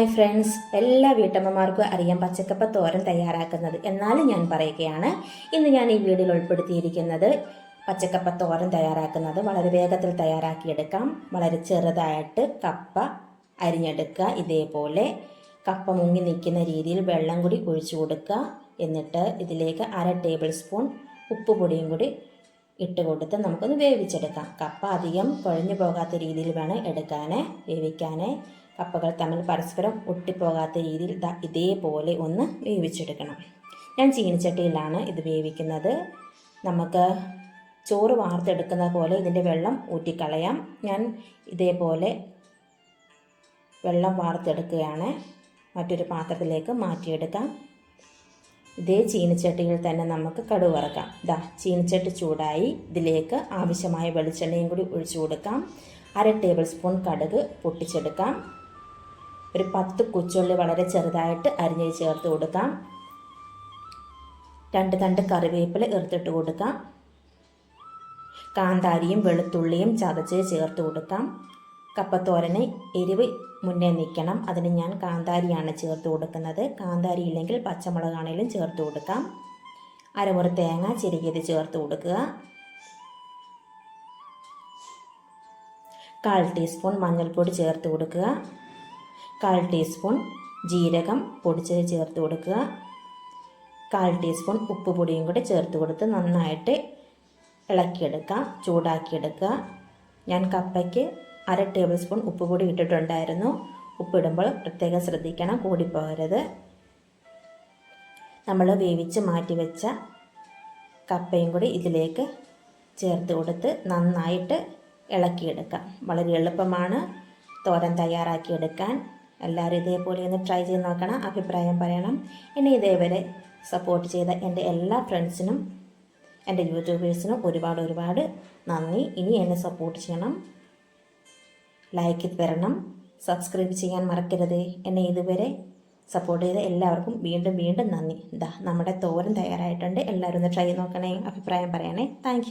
Hi friends എല്ലാ വീട്ടമ്മമാർക്കും അറിയാം പച്ചക്കപ്പ തോരൻ തയ്യാറാക്കുന്നത്. എന്നാലും ഞാൻ പറയുകയാണ് ഇന്ന് ഞാൻ ഈ വീഡിയോയിൽ ഉൾപ്പെടുത്തിയിരിക്കുന്നത് പച്ചക്കപ്പ തോരൻ തയ്യാറാക്കുന്നത് വളരെ വേഗത്തിൽ തയ്യാറാക്കിയെടുക്കാം. വളരെ ചെറുതായിട്ട് കപ്പ അരിഞ്ഞെടുക്കുക ഇതേപോലെ കപ്പ മുങ്ങി നിൽക്കുന്ന രീതിയിൽ വെള്ളം കൂടി ഒഴിച്ചു കൊടുക്കുക. എന്നിട്ട് ഇതിലേക്ക് അര ടേബിൾ സ്പൂൺ ഉപ്പ് പൊടിയും കൂടി ഇട്ട് കൊടുത്ത് നമുക്കൊന്ന് വേവിച്ചെടുക്കാം. കപ്പ അധികം കുഴഞ്ഞു പോകാത്ത രീതിയിൽ വേണം എടുക്കാൻ വേവിക്കാൻ കപ്പകൾ തമ്മിൽ പരസ്പരം ഒട്ടിപ്പോകാത്ത രീതിയിൽ ഇതേപോലെ ഒന്ന് വേവിച്ചെടുക്കണം. ഞാൻ ചീനിച്ചട്ടിയിലാണ് ഇത് വേവിക്കുന്നത്. നമുക്ക് ചോറ് വാർത്തെടുക്കുന്ന പോലെ ഇതിന്റെ വെള്ളം ഊറ്റിക്കളയാം. ഞാൻ ഇതേപോലെ വെള്ളം വാർത്തെടുക്കുകയാണ്. മറ്റൊരു പാത്രത്തിലേക്ക് മാറ്റിയെടുക്കാം. ഇതേ ചീനച്ചട്ടിയിൽ തന്നെ നമുക്ക് കടുക് വറക്കാം. ദാ ചീനച്ചട്ടി ചൂടായി ഇതിലേക്ക് ആവശ്യമായ വെളിച്ചെണ്ണയും കൂടി ഒഴിച്ചു കൊടുക്കാം. അര ടേബിൾ സ്പൂൺ കടുക് പൊട്ടിച്ചെടുക്കാം. ഒരു പത്ത് കുച്ചുള്ളി വളരെ ചെറുതായിട്ട് അരിഞ്ഞ് ചേർത്ത് കൊടുക്കാം. രണ്ട് തണ്ട് കറിവേപ്പില എറുത്തിട്ട് കൊടുക്കാം. കാന്താരിയും വെളുത്തുള്ളിയും ചതച്ച് ചേർത്ത് കൊടുക്കാം. കപ്പത്തോരന് എരിവ് മുന്നേ നിൽക്കണം. അതിന് ഞാൻ കാന്താരിയാണ് ചേർത്ത് കൊടുക്കുന്നത്. കാന്താരി ഇല്ലെങ്കിൽ പച്ചമുളകാണേലും ചേർത്ത് കൊടുക്കാം. അരമുറി തേങ്ങ ചെരുകിയത് ചേർത്ത് കൊടുക്കുക. കാൽ ടീസ്പൂൺ മഞ്ഞൾപ്പൊടി ചേർത്ത് കൊടുക്കുക. കാൽ ടീസ്പൂൺ ജീരകം പൊടിച്ചത് ചേർത്ത് കൊടുക്കുക. കാൽ ടീസ്പൂൺ ഉപ്പ് പൊടിയും കൂടി ചേർത്ത് കൊടുത്ത് നന്നായിട്ട് ഇളക്കിയെടുക്കാം ചൂടാക്കിയെടുക്കുക. ഞാൻ കപ്പയ്ക്ക് അര ടേബിൾ സ്പൂൺ ഉപ്പ് കൂടി ഇട്ടിട്ടുണ്ടായിരുന്നു. ഉപ്പിടുമ്പോൾ പ്രത്യേകം ശ്രദ്ധിക്കണം കൂടിപ്പോകരുത്. നമ്മൾ വേവിച്ച് മാറ്റി വെച്ച കപ്പയും കൂടി ഇതിലേക്ക് ചേർത്ത് കൊടുത്ത് നന്നായിട്ട് ഇളക്കിയെടുക്കാം. വളരെ എളുപ്പമാണ് തോരൻ തയ്യാറാക്കിയെടുക്കാൻ എല്ലാവരും ഇതേപോലെ ഒന്ന് ട്രൈ ചെയ്ത് നോക്കണം അഭിപ്രായം പറയണം. എന്നെ ഇതേവരെ സപ്പോർട്ട് ചെയ്ത എന്റെ എല്ലാ ഫ്രണ്ട്സിനും എന്റെ യൂട്യൂബേഴ്സിനും ഒരുപാട് ഒരുപാട് നന്ദി. ഇനി എന്നെ സപ്പോർട്ട് ചെയ്യണം. ലൈക്ക് തരണം സബ്സ്ക്രൈബ് ചെയ്യാൻ മറക്കരുത്. എന്നെ ഇതുവരെ സപ്പോർട്ട് ചെയ്ത എല്ലാവർക്കും വീണ്ടും വീണ്ടും നന്ദി. ഇതാ നമ്മുടെ തോരൻ തയ്യാറായിട്ടുണ്ട്. എല്ലാവരും ഒന്ന് ട്രൈ നോക്കണേ. അഭിപ്രായം പറയണേ. താങ്ക്